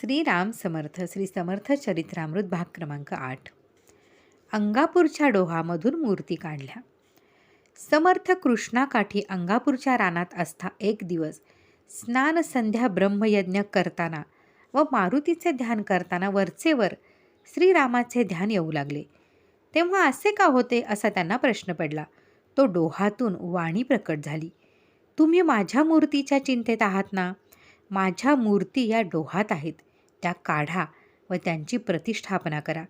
श्रीराम समर्थ श्री समर्थ चरित्रामृत भाग क्रमांक आठ. अंगापूरच्या डोहामधून मूर्ती काढल्या. समर्थ कृष्णाकाठी अंगापूरच्या रानात असता एक दिवस स्नान संध्या ब्रह्मयज्ञ करताना व मारुतीचे ध्यान करताना वरचेवर श्रीरामाचे ध्यान येऊ लागले. तेव्हा असे का होते असा त्यांना प्रश्न पडला. तो डोहातून वाणी प्रकट झाली. तुम्ही माझ्या मूर्तीच्या चिंतेत आहात ना? माझ्या मूर्ती या डोहात आहेत. त्या काढा व त्यांची प्रतिष्ठापना करा.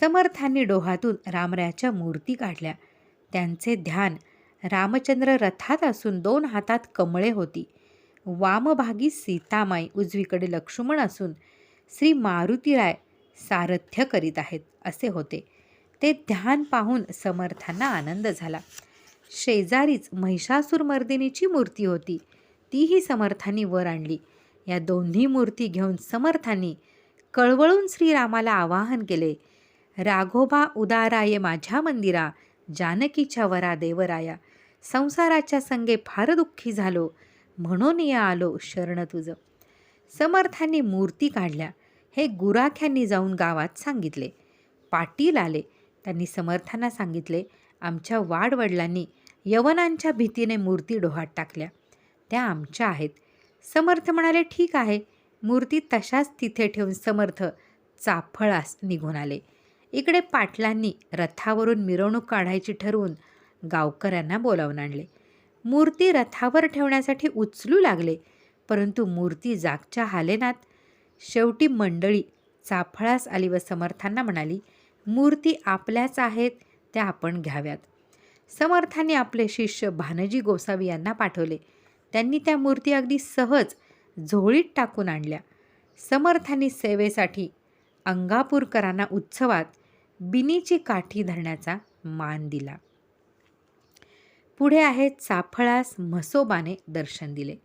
समर्थांनी डोहातून रामरायाच्या मूर्ती काढल्या. त्यांचे ध्यान रामचंद्र रथात असून दोन हातात कमळे होती. वामभागी सीतामाई उजवीकडे लक्ष्मण असून श्री मारुतीराय सारथ्य करीत आहेत असे होते. ते ध्यान पाहून समर्थांना आनंद झाला. शेजारीच महिषासुरमर्दिनीची मूर्ती होती. तीही समर्थांनी वर आणली. या दोन्ही मूर्ती घेऊन समर्थांनी कळवळून श्रीरामाला आवाहन केले. राघोबा उदाराय माझ्या मंदिरा जानकीच्या वरा देवराया. संसाराच्या संगे फार दुःखी झालो म्हणून या आलो शरण तुझं. समर्थांनी मूर्ती काढल्या. हे गुराख्यांनी जाऊन गावात सांगितले. पाटील आले. त्यांनी समर्थांना सांगितले आमच्या वाडवडिलांनी यवनांच्या भीतीने मूर्ती डोहात टाकल्या. त्या आमच्या आहेत. समर्थ म्हणाले ठीक आहे. मूर्ती तशाच तिथे ठेवून समर्थ चाफळास निघून आले. इकडे पाटलांनी रथावरून मिरवणूक काढायची ठरवून गावकऱ्यांना बोलावून आणले. मूर्ती रथावर ठेवण्यासाठी उचलू लागले परंतु मूर्ती जागच्या हालेनात शेवटी मंडळी चाफळास आली व समर्थांना म्हणाली मूर्ती आपल्याच आहेत त्या आपण घ्याव्यात. समर्थांनी आपले शिष्य भानजी गोसावी यांना पाठवले. त्यांनी त्या मूर्ती अगदी सहज झोळीत टाकून आणल्या. समर्थांनी सेवेसाठी अंगापूरकरांना उत्सवात बिनीची काठी धरण्याचा मान दिला. पुढे आहे चाफळास म्हसोबाने दर्शन दिले.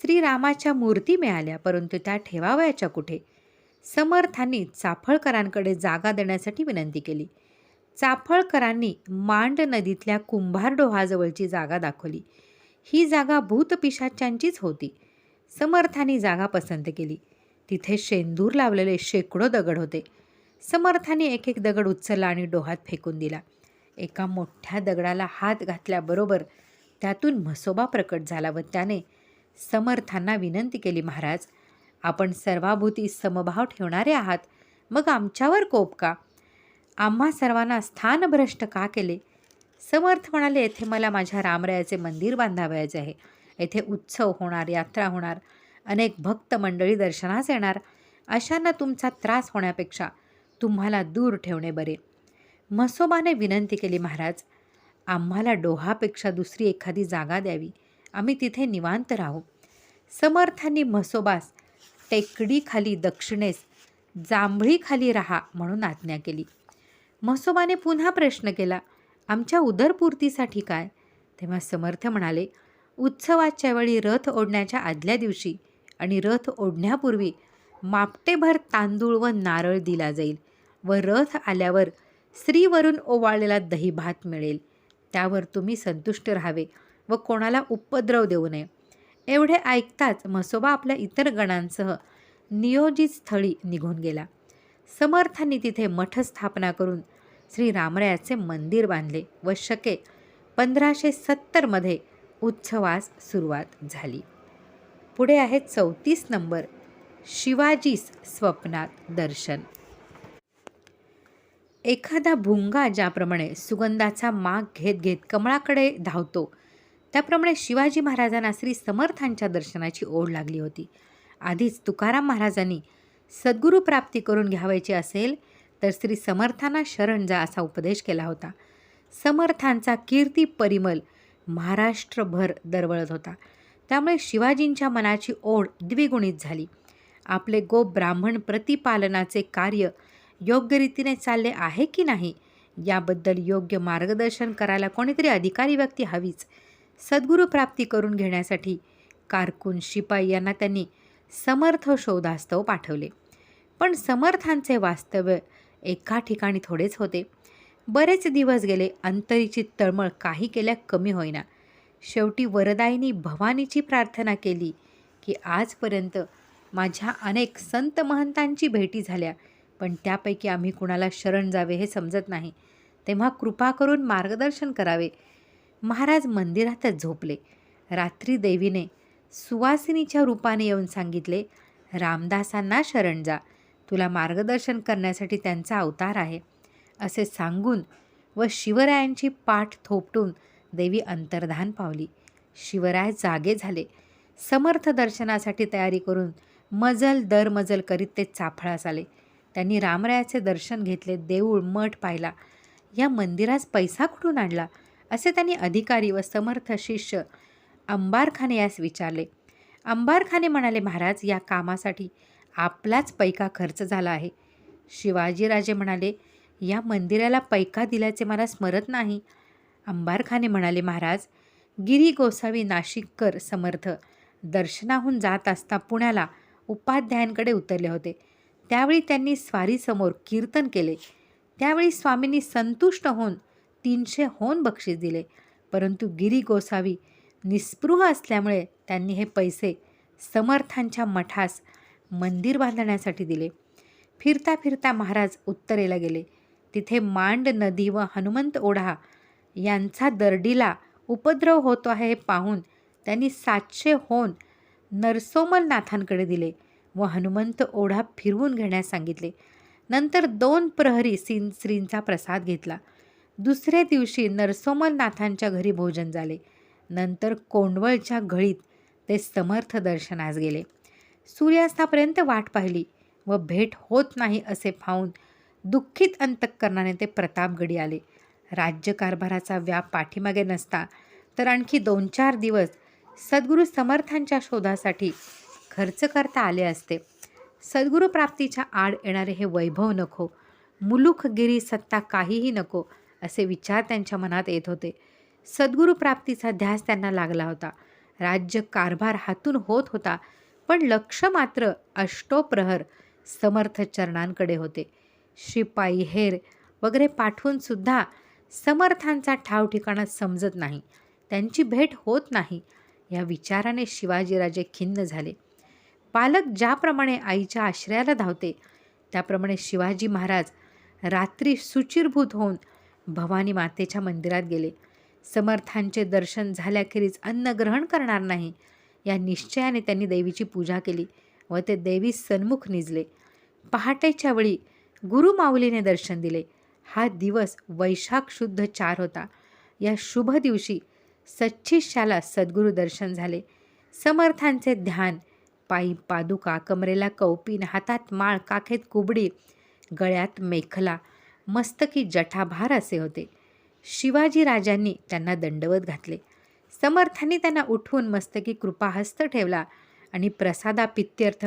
श्रीरामाच्या मूर्ती मिळाल्या परंतु त्या ठेवावयाच्या कुठे? समर्थांनी चाफळकरांकडे जागा देण्यासाठी विनंती केली. चाफळकरांनी मांड नदीतल्या कुंभार डोहाजवळची जागा दाखवली. ही जागा भूतपिशाच्यांचीच होती. समर्थांनी जागा पसंत केली. तिथे शेंदूर लावलेले शेकडो दगड होते. समर्थाने एक एक दगड उचलला आणि डोहात फेकून दिला. एका मोठ्या दगडाला हात घातल्याबरोबर त्यातून म्हसोबा प्रकट झाला व त्याने समर्थांना विनंती केली महाराज आपण सर्वाभूती समभाव ठेवणारे आहात. मग आमच्यावर कोप का? आम्हा सर्वांना स्थानभ्रष्ट का केले? समर्थ म्हणाले येथे मला माझ्या रामरायाचे मंदिर बांधावयाचे आहे. येथे उत्सव होणार यात्रा होणार. अनेक भक्त मंडळी दर्शनास येणार. अशांना तुमचा त्रास होण्यापेक्षा तुम्हाला दूर ठेवणे बरे. म्हसोबाने विनंती केली महाराज आम्हाला डोहापेक्षा दुसरी एखादी जागा द्यावी. आम्ही तिथे निवांत राहू. समर्थांनी म्हसोबास टेकडीखाली दक्षिणेस जांभळीखाली राहा म्हणून आज्ञा केली. म्हसोबाने पुन्हा प्रश्न केला आमच्या उदरपूर्तीसाठी काय? तेव्हा समर्थ म्हणाले उत्सवाच्या वेळी रथ ओढण्याच्या आदल्या दिवशी आणि रथ ओढण्यापूर्वी मापटेभर तांदूळ व नारळ दिला जाईल व रथ आल्यावर स्त्रीवरून ओवाळलेला दही भात मिळेल. त्यावर तुम्ही संतुष्ट राहावे व कोणाला उपद्रव देऊ नये एवढे ऐकताच म्हसोबा आपल्या इतर गणांसह नियोजित स्थळी निघून गेला. समर्थांनी तिथे मठ स्थापना करून श्री रामरायाचे मंदिर बांधले व शके पंधराशे सत्तरमध्ये उत्सवास सुरुवात झाली. पुढे आहे चौतीस नंबर शिवाजीस स्वप्नात दर्शन. एखादा भुंगा ज्याप्रमाणे सुगंधाचा माग घेत घेत कमळाकडे धावतो त्याप्रमाणे शिवाजी महाराजांना श्री समर्थांच्या दर्शनाची ओढ लागली होती. आधीच तुकाराम महाराजांनी सद्गुरू प्राप्ती करून घ्यावायची असेल तर श्री समर्थांना शरण जा असा उपदेश केला होता. समर्थांचा कीर्ती परिमल महाराष्ट्रभर दरवळत होता. त्यामुळे शिवाजींच्या मनाची ओढ द्विगुणित झाली. आपले गो ब्राह्मण प्रतिपालनाचे कार्य योग्य रीतीने चालले आहे की नाही याबद्दल योग्य मार्गदर्शन करायला कोणीतरी अधिकारी व्यक्ती हवीच. सद्गुरू प्राप्ती करून घेण्यासाठी कारकून शिपाई यांना त्यांनी समर्थ शोधास्तव पाठवले. पण समर्थांचे वास्तव्य एका ठिकाणी थोडेच होते. बरेच दिवस गेले अंतरीची तळमळ काही केल्या कमी होईना. शेवटी वरदायिनी भवानीची प्रार्थना केली की आजपर्यंत माझ्या अनेक संत महंतांची भेटी झाल्या पण त्यापैकी आम्ही कुणाला शरण जावे हे समजत नाही. तेव्हा कृपा करून मार्गदर्शन करावे. महाराज मंदिरातच झोपले. रात्री देवीने सुवासिनीच्या रूपाने येऊन सांगितले रामदासांना शरण जा. तुला मार्गदर्शन करण्यासाठी त्यांचा अवतार आहे असे सांगून व शिवरायांची पाठ थोपटून देवी अंतर्धान पावली. शिवराय जागे झाले. समर्थ दर्शनासाठी तयारी करून मजल दर मजल करीत ते चाफळास आले. त्यांनी रामरायाचे दर्शन घेतले देऊळ मठ पाहिला. या मंदिरास पैसा कुठून आणला? असे त्यांनी अधिकारी व समर्थ शिष्य अंबारखाने यास विचारले. अंबारखाने म्हणाले महाराज या कामासाठी आपलाच पैका खर्च झाला आहे. शिवाजीराजे म्हणाले या मंदिराला पैका दिल्याचे मला स्मरत नाही. अंबारखाने म्हणाले महाराज गिरी गोसावी नाशिककर समर्थ दर्शनाहून जात असता पुण्याला उपाध्यायांकडे उतरले होते. त्यावेळी त्यांनी स्वारीसमोर कीर्तन केले. त्यावेळी स्वामींनी संतुष्ट होऊन तीनशे होन बक्षीस दिले. परंतु गिरी गोसावी निस्पृह असल्यामुळे त्यांनी हे पैसे समर्थांच्या मठास मंदिर बांधण्यासाठी दिले. फिरता फिरता महाराज उत्तरेला गेले. तिथे मांड नदी व हनुमंत ओढा यांचा दर्डीला उपद्रव होतो आहे हे पाहून त्यांनी सातशे होन नरसोमलनाथांकडे दिले व हनुमंत ओढा फिरवून घेण्यास सांगितले. नंतर दोन प्रहरी सिं श्रींचा प्रसाद घेतला. दुसऱ्या दिवशी नरसोमलनाथांच्या घरी भोजन झाले. नंतर कोंडवळच्या घळीत ते समर्थ दर्शनास गेले. सूर्यास्तापर्यंत वाट पाहिली व भेट होत नाही असे पाहून दुःखित अंतःकरणाने ते प्रतापगडी आले. राज्यकारभाराचा व्याप पाठीमागे नसता तर आणखी दोन चार दिवस सद्गुरू समर्थांच्या शोधासाठी खर्च करता आले असते. सद्गुरू प्राप्तीच्या आड येणारे हे वैभव नको मुलुखगिरी सत्ता काहीही नको असे विचार त्यांच्या मनात येत होते. सद्गुरू प्राप्तीचा ध्यास त्यांना लागला होता. राज्य कारभार हातून होत होता पण लक्ष मात्र अष्टोप्रहर समर्थ चरणांकडे होते. शिपाई हेर वगैरे पाठवूनसुद्धा समर्थांचा ठाव ठिकाणा समजत नाही. त्यांची भेट होत नाही. या विचाराने शिवाजीराजे खिन्न झाले. पालक ज्याप्रमाणे आईच्या आश्रयाला धावते त्याप्रमाणे शिवाजी महाराज रात्री सुचिरभूत होऊन भवानी मातेच्या मंदिरात गेले. समर्थांचे दर्शन झाल्याखेरीज अन्न ग्रहण करणार नाही. या निश्चयाने त्यांनी देवीची पूजा केली व ते देवी सन्मुख निजले. पहाटेच्या वेळी गुरुमाऊलीने दर्शन दिले. हा दिवस वैशाख शुद्ध चार होता. या शुभ दिवशी सच्चिष्याला सद्गुरू दर्शन झाले. समर्थांचे ध्यान पायी पादुका कमरेला कौपीन हातात माळ काखेत कुबडी गळ्यात मेखला मस्तकी जठाभार असे होते. शिवाजी राजांनी त्यांना दंडवत घातले. समर्थांनी त्यांना उठवून मस्तकी कृपाहस्त ठेवला आणि प्रसादा पित्यर्थ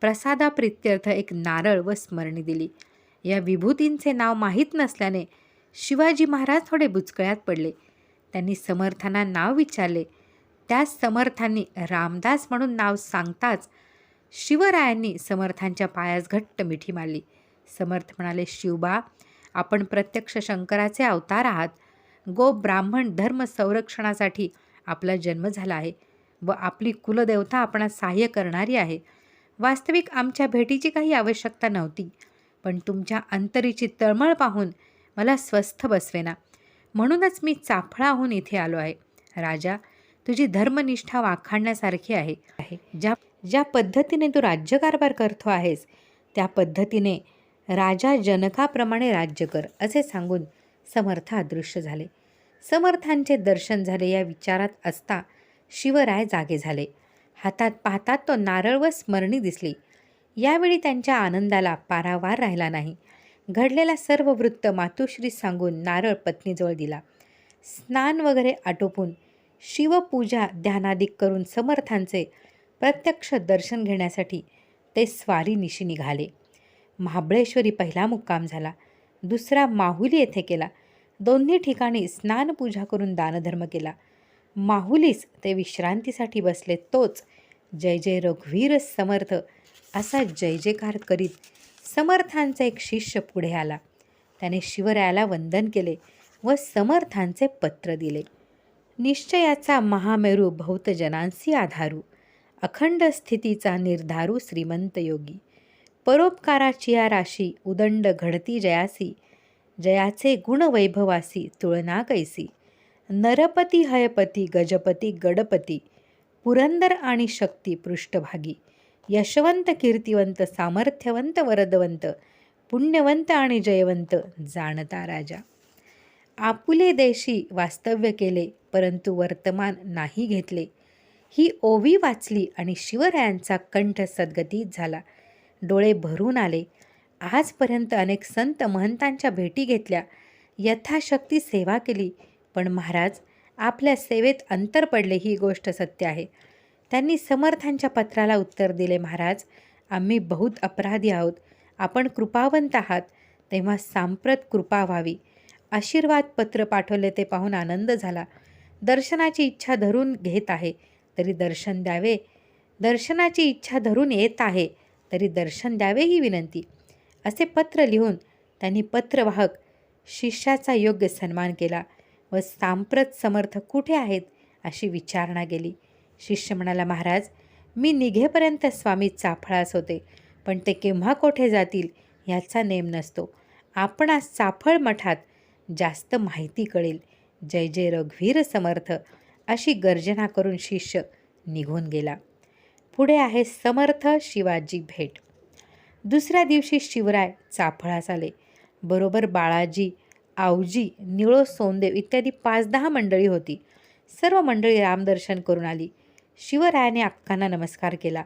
प्रसादा प्रित्यर्थ एक नारळ व स्मरणी दिली. या विभूतींचे नाव माहीत नसल्याने शिवाजी महाराज थोडे बुचकळ्यात पडले. त्यांनी समर्थांना नाव विचारले. त्याच समर्थांनी रामदास म्हणून नाव सांगताच शिवरायांनी समर्थांच्या पायास घट्ट मिठी मारली. समर्थ म्हणाले शिवबा आपण प्रत्यक्ष शंकराचे अवतार आहात. गो ब्राह्मण धर्म संरक्षणासाठी आपला जन्म झाला आहे व आपली कुलदेवता आपणास सहाय्य करणारी आहे. वास्तविक आमच्या भेटीची काही आवश्यकता नव्हती पण तुमच्या अंतरीची तळमळ पाहून मला स्वस्थ बसवेना. म्हणूनच मी चाफळाहून इथे आलो आहे. राजा तुझी धर्मनिष्ठा वाखाणण्यासारखी आहे. आहे ज्या ज्या पद्धतीने तू राज्यकारभार करतो आहेस त्या पद्धतीने राजा जनकाप्रमाणे राज्य कर असे सांगून समर्थ अदृश्य झाले. समर्थांचे दर्शन झाले या विचारात असता शिवराय जागे झाले. हातात पाहतात तो नारळ व स्मरणी दिसली. यावेळी त्यांच्या आनंदाला पारावार राहिला नाही. घडलेला सर्व वृत्त मातोश्री सांगून नारळ पत्नीजवळ दिला. स्नान वगैरे आटोपून शिवपूजा ध्यानादिक करून समर्थांचे प्रत्यक्ष दर्शन घेण्यासाठी ते स्वारी निशी निघाले. महाबळेश्वरी पहिला मुक्काम झाला. दुसरा माहुली येथे केला. दोन्ही ठिकाणी स्नानपूजा करून दानधर्म केला. माहुलीस ते विश्रांतीसाठी बसले तोच जय जय रघुवीर समर्थ असा जय जयकार करीत समर्थांचा एक शिष्य पुढे आला. त्याने शिवरायाला वंदन केले व समर्थांचे पत्र दिले. निश्चयाचा महामेरू भौतजनांसी आधारू अखंड स्थितीचा निर्धारू श्रीमंत योगी. परोपकाराची या राशी उदंड घडती जयासी जयाचे गुणवैभवासी तुळना कैसी नरपती हयपती गजपती गडपती पुरंदर आणि शक्ती पृष्ठभागी. यशवंत कीर्तिवंत सामर्थ्यवंत वरदवंत पुण्यवंत आणि जयवंत जाणता राजा. आपुले देशी वास्तव्य केले परंतु वर्तमान नाही घेतले. ही ओवी वाचली आणि शिवरायांचा कंठ सद्गतीत झाला. डोळे भरून आले. आजपर्यंत अनेक संत महंतांच्या भेटी घेतल्या. यथाशक्ती सेवा केली. पण महाराज आपल्या सेवेत अंतर पडले ही गोष्ट सत्य आहे. त्यांनी समर्थांच्या पत्राला उत्तर दिले महाराज आम्ही बहुत अपराधी आहोत. आपण कृपावंत आहात. तेव्हा सांप्रत कृपा व्हावी. आशीर्वाद पत्र पाठवले ते पाहून आनंद झाला. दर्शनाची इच्छा धरून घेत आहे तरी दर्शन द्यावे. दर्शनाची इच्छा धरून येत आहे तरी दर्शन द्यावे ही विनंती. असे पत्र लिहून त्यांनी पत्रवाहक शिष्याचा योग्य सन्मान केला व सांप्रत समर्थ कुठे आहेत अशी विचारणा केली. शिष्य म्हणाला महाराज मी निघेपर्यंत स्वामी चाफळास होते पण ते केव्हा कोठे जातील याचा नेम नसतो. आपणास चाफळ मठात जास्त माहिती कळेल. जय जय रघुवीर समर्थ अशी गर्जना करून शिष्य निघून गेला. पुढे आहे समर्थ शिवाजी भेट. दुसऱ्या दिवशी शिवराय चाफळास आले. बरोबर बाळाजी आवजी निळो सोनदेव इत्यादी पाच दहा मंडळी होती. सर्व मंडळी रामदर्शन करून आली. शिवरायाने अक्कांना नमस्कार केला.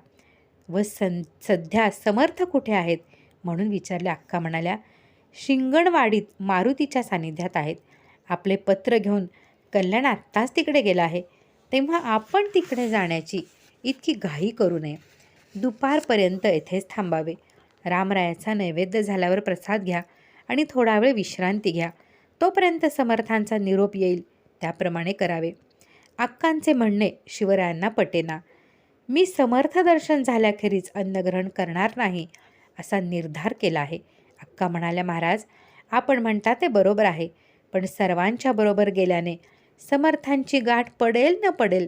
व सं सध्या समर्थ कुठे आहेत? म्हणून विचारले अक्का म्हणाल्या. शिंगणवाडीत मारुतीच्या सानिध्यात आहेत. आपले पत्र घेऊन कल्याण आत्ताच तिकडे गेला आहे. तेव्हा आपण तिकडे जाण्याची इतकी घाई करू नये. दुपारपर्यंत येथेच थांबावे. रामरायाचा नैवेद्य झाल्यावर प्रसाद घ्या आणि थोडा वेळ विश्रांती घ्या. तोपर्यंत समर्थांचा निरोप येईल. त्याप्रमाणे करावे. अक्कांचे म्हणणे शिवरायांना पटेना. मी समर्थ दर्शन झाल्याखेरीज अन्नग्रहण करणार नाही असा निर्धार केला आहे. अक्का म्हणाल्या महाराज आपण म्हणता ते बरोबर आहे. पण सर्वांच्या बरोबर गेल्याने समर्थांची गाठ पडेल न पडेल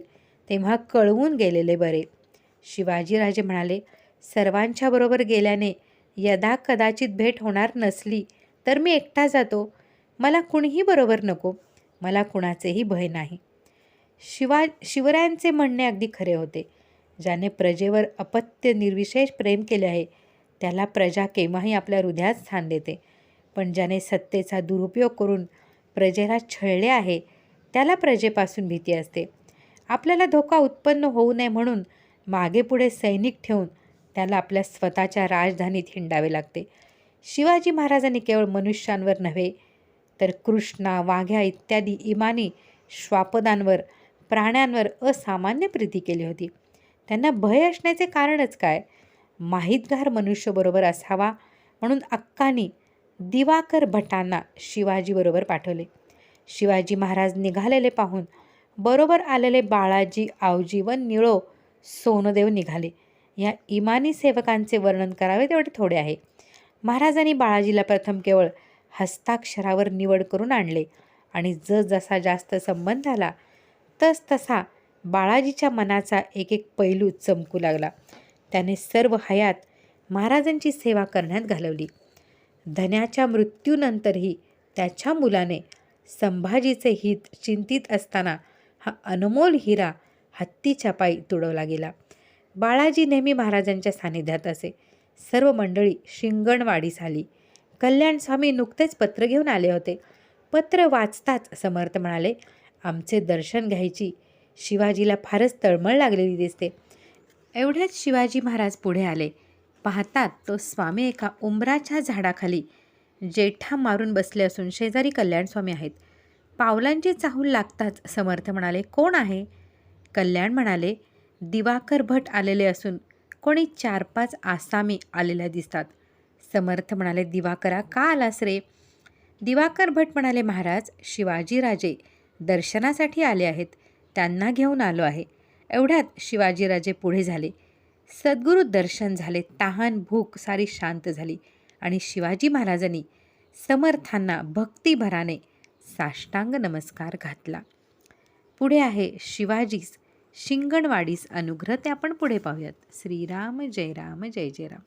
तेव्हा कळवून गेलेले बरे. शिवाजीराजे म्हणाले सर्वांच्या बरोबर गेल्याने यदा कदाचित भेट होणार नसली तर मी एकटा जातो. मला कुणीही बरोबर नको. मला कुणाचेही भय नाही. शिवा शिवरायांचे म्हणणे अगदी खरे होते. ज्याने प्रजेवर अपत्य निर्विशेष प्रेम केले आहे त्याला प्रजा केव्हाही आपल्या हृदयात स्थान देते. पण ज्याने सत्तेचा दुरुपयोग करून प्रजेला छळले आहे त्याला प्रजेपासून भीती असते. आपल्याला धोका उत्पन्न होऊ नये म्हणून मागे पुढे सैनिक ठेवून त्याला आपल्या स्वतःच्या राजधानीत हिंडावे लागते. शिवाजी महाराजांनी केवळ मनुष्यांवर नव्हे तर कृष्णा वाघ्या इत्यादी इमानी श्वापदांवर प्राण्यांवर असामान्य प्रीती केली होती. त्यांना भय असण्याचे कारणच काय? माहितगार मनुष्यबरोबर असावा म्हणून अक्कानी दिवाकर भटांना शिवाजीबरोबर पाठवले. शिवाजी महाराज निघालेले पाहून बरोबर आलेले बाळाजी आवजी व निळो सोनदेव निघाले. या इमानी सेवकांचे वर्णन करावे तेवढे थोडे आहे. महाराजांनी बाळाजीला प्रथम केवळ हस्ताक्षरावर निवड करून आणले आणि जसा जास्त संबंध आला तस तसा बाळाजीच्या मनाचा एक एक पैलू चमकू लागला. त्याने सर्व हयात महाराजांची सेवा करण्यात घालवली. धन्याच्या मृत्यूनंतरही त्याच्या मुलाने संभाजीचे हित चिंतित असताना हा अनमोल हिरा हत्तीच्या पायी तुडवला गेला. बाळाजी नेहमी महाराजांच्या सानिध्यात असे. सर्व मंडळी शिंगणवाडी झाली. कल्याण स्वामी नुकतेच पत्र घेऊन आले होते. पत्र वाचताच समर्थ म्हणाले आमचे दर्शन घ्यायची. शिवाजीला फारच तळमळ लागलेली दिसते. एवढ्याच शिवाजी महाराज पुढे आले. पाहतात तो स्वामी एका उंबराच्या झाडाखाली जेठा मारून बसले असून शेजारी कल्याण स्वामी आहेत. पावलांची चाहूल लागताच समर्थ म्हणाले कोण आहे? कल्याण म्हणाले दिवाकर भट आलेले असून कोणी चार पाच आसामी आलेल्या दिसतात. समर्थ म्हणाले दिवाकरा का आलास रे? दिवाकर भट म्हणाले महाराज शिवाजीराजे दर्शनासाठी आले आहेत. त्यांना घेऊन आलो आहे. एवढ्यात शिवाजीराजे पुढे झाले. सद्गुरू दर्शन झाले. तहान भूक सारी शांत झाली. आणि शिवाजी महाराजांनी समर्थांना भक्तिभराने साष्टांग नमस्कार घातला. पुढे आहे शिवाजीस शिंगणवाडीस अनुग्रह ते आपण पुढे पाहूयात. श्रीराम जय राम जय जय राम.